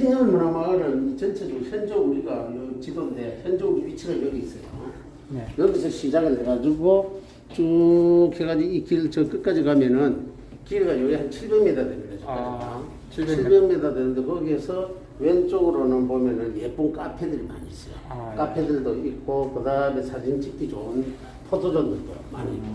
신년 문화마을은 전체적으로 현재 우리가 요 지도인데 현재 우리 위치가 여기 있어요. 네. 여기서 시작을 해가지고 쭉 해가지고 이 길 저 끝까지 가면은 길이가 여기 한 700m 됩니다. 아, 700m. 700m. 700m 되는데 거기에서 왼쪽으로는 보면은 예쁜 카페들이 많이 있어요. 아, 예. 카페들도 있고 그 다음에 사진 찍기 좋은 포토존들도 많이 있고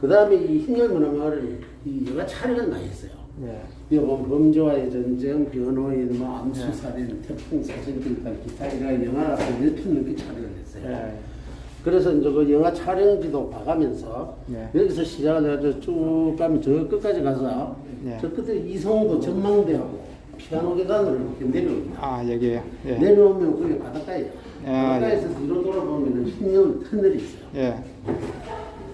그 다음에 이 흰열 문화마을은 이 여가 촬영을 많이 했어요. 네. 여기 보면 범죄와의 전쟁, 변호인, 뭐 암수살인, 태풍 사진들, 기타 이런 영화 1편 넘게 촬영을 했어요. 네. 그래서 이제 그 영화 촬영지도 봐가면서 네. 여기서 시작을 해서 쭉 가면 저 끝까지 가서 네. 저 끝에 이성도 전망대하고 피아노 계단으로 이렇게 내려옵니다. 아, 여기에요. 예. 내려오면 그게 바닷가예요. 아, 바닷가에서 뒤로 돌아보면 흰연 터널이 있어요. 예.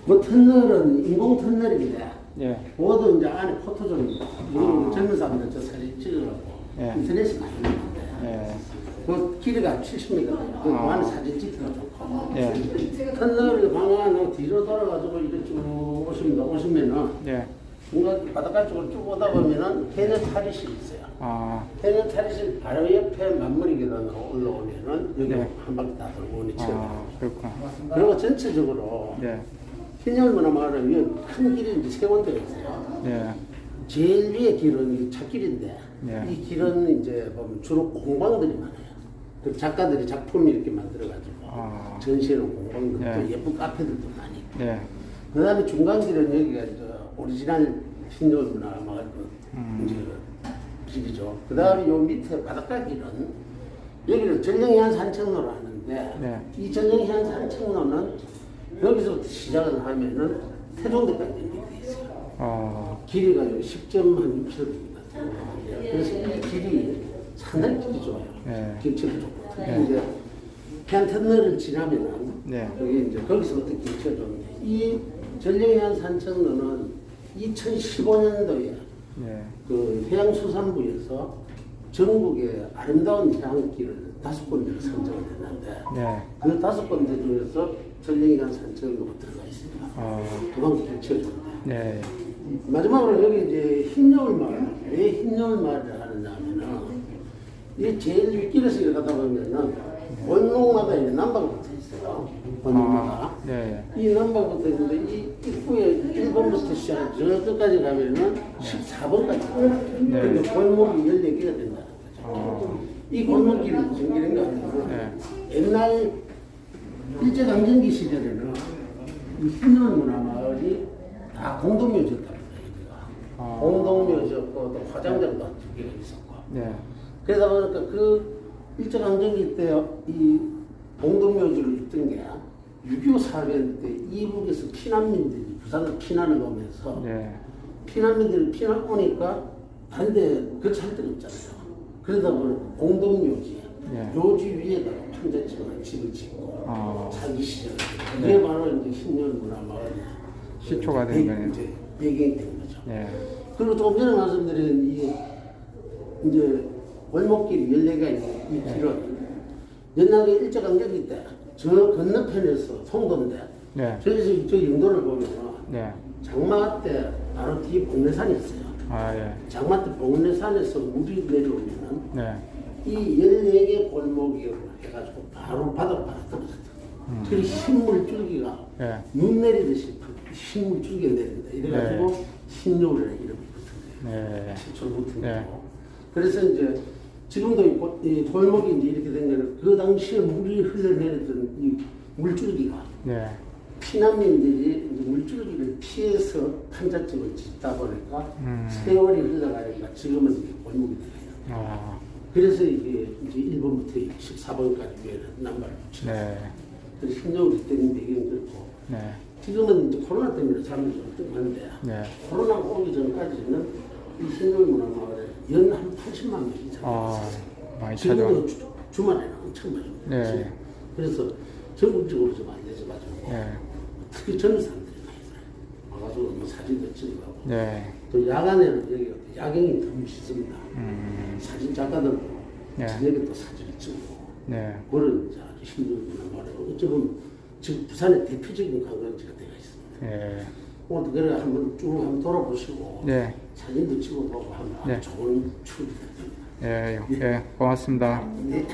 그 터널은 인공 터널인데 예. 그것도 이제 안에 포토존입니다. 우리 젊은 사람들 저 사진 찍으라고 예. 인터넷에 많이 있는데 예. 그 길이가 70m. 그 아. 안에 사진 찍기가 좋고. 예. 터널을 방황하고 뒤로 돌아가지고 이렇게 쭉 오십니다. 오시면은 예. 뭔가 바닷가 쪽으로 쭉 오다 보면은 해녀 탈의실이 있어요. 아, 해녀 탈의실 바로 옆에 만물이 계단으로 올라오면은 여기 네. 한 바퀴 다 돌고 오는 체 아, 그렇구나. 그리고 전체적으로 예. 흰열문화마을은 위에 큰 길이 이제 세 군데가 있어요. 예. 제일 위에 길은 이 찻길인데 네. 이 길은 이제 보면 주로 공방들이 많아요. 그 작가들이 작품 이렇게 만들어가지고 아. 전시해놓은 공방들 네. 또 예쁜 카페들도 많이. 있고. 네. 그 다음에 중간 길은 여기가 이제 오리지널 흰열문화 마을 그 음. 이제 길이죠. 그 다음에 요 밑에 바닷가 길은 여기를 전령해안 산책로로 하는데 네. 이 전령해안 산책로는 여기서부터 시작을 하면은 태종대까지 연결돼 있어요. 아, 길이가 10.6km입니다. 그래서 이 길이 상당히 길이 좋아요. 네. 경치도 좋고 특히 네. 이제 해안 터널을 지나면은 네. 여기 이제 거기서부터 경치가 좋은데 이 전령해안 산책로는 2015년도에 네. 그 해양수산부에서 전국의 아름다운 해양길을 다섯 군데를 선정을 했는데 네. 그 다섯 군데 중에서 전령해안 산책로가 들어가 있습니다. 아, 그만큼 경치가 좋은데 네. 마지막으로 여기 이제 흰여울 마을. 왜 흰여울 마을을 하느냐 하면은, 이 제일 윗길에서 이렇게 가다 보면은, 원목마다 이제 남바가 붙어 있어요. 원목마다. 아, 네. 이 남바가 붙어 있는데, 이 입구에 1번부터 시작해 저 끝까지 가면은 14번까지. 네. 근데 골목이 14개가 된다는 거죠. 아, 이 골목길이 무슨 길인가 하면, 네. 옛날 일제강점기 시절에는 이 흰여울 문화 마을이 다 공동묘지였답니다. 여기가. 아. 공동묘지였고 또 화장장도 한두 개가 있었고 네. 그러다 보니까 그 일제강점기 때 이 공동묘지를 있던 게 6.25 사변 때 이북에서 피난민들이 부산으로 피난을 오면서 네. 피난민들이 피난 오니까 다른 데 거처할 데가 없잖아요. 그러다 보니까 공동묘지, 네. 묘지 위에다가 판자집을 집을 짓고 아. 살기 시작을 했어요. 네. 그게 바로 이제 신년문화마을 시초가 된 배- 거네요. 이제 배경이 된 거죠. 네. 그리고 조금 전에 말씀드린 이 이제 월목길 14개가 있는 이 네. 길은 옛날에 일제강점기 때 저 건너편에서 송도인데 네. 저기서 저 영도를 보면 네. 장마 때 바로 뒤에 복례산이었어요. 아, 예. 장마 때 복례산에서 물이 내려오면은 네. 이 14개 골목이 해가지고 바로 바닥 바닥. 음. 그리고 흰물 줄기가 네. 눈 내리듯이 흰물 줄기가 내린다. 이래가지고 흰요울이라는 이름이 붙은 거예요. 네. 최초로 붙은 네. 거고. 그래서 이제 지금도 이, 골목이 이제 이렇게 된 거는 그 당시에 물이 흘러내리던 이 물줄기가 네. 피난민들이 물줄기를 피해서 판잣집을 짓다 보니까 음. 세월이 흘러가니까 지금은 이게 골목이 돼요. 아, 그래서 이게 이제 1번부터 14번까지 위에는 남발을 붙여요. 네. 그래서 신용이 되는 배경이 그렇고 네. 지금은 이제 코로나 때문에 사람들이 좀 뜸한데 네. 코로나가 오기 전까지는 이 신용 문화마을에 연 한 80만 명이 아, 찾아왔어요. 많이 지금도 찾아왔 주, 주말에는 엄청 많이 네. 그래서 전국적으로 좀 알려져 가지고 네. 특히 젊은 많이 들어요. 와가지고 뭐 사진도 찍고 네. 또 야간에는 여기 야경이 더 멋있습니다. 음, 사진 작가들 네. 저녁에 또 사진을 찍고 네. 그런 아주 힘든 문화마을이고 어쩌면 지금 부산의 대표적인 관광지가 되어 있습니다. 네. 오늘 그래 한번 쭉 한번 돌아보시고 네. 사진도 찍어보고 하면 아주 네. 좋은 추억이 됩니다. 예, 예, 고맙습니다. 네.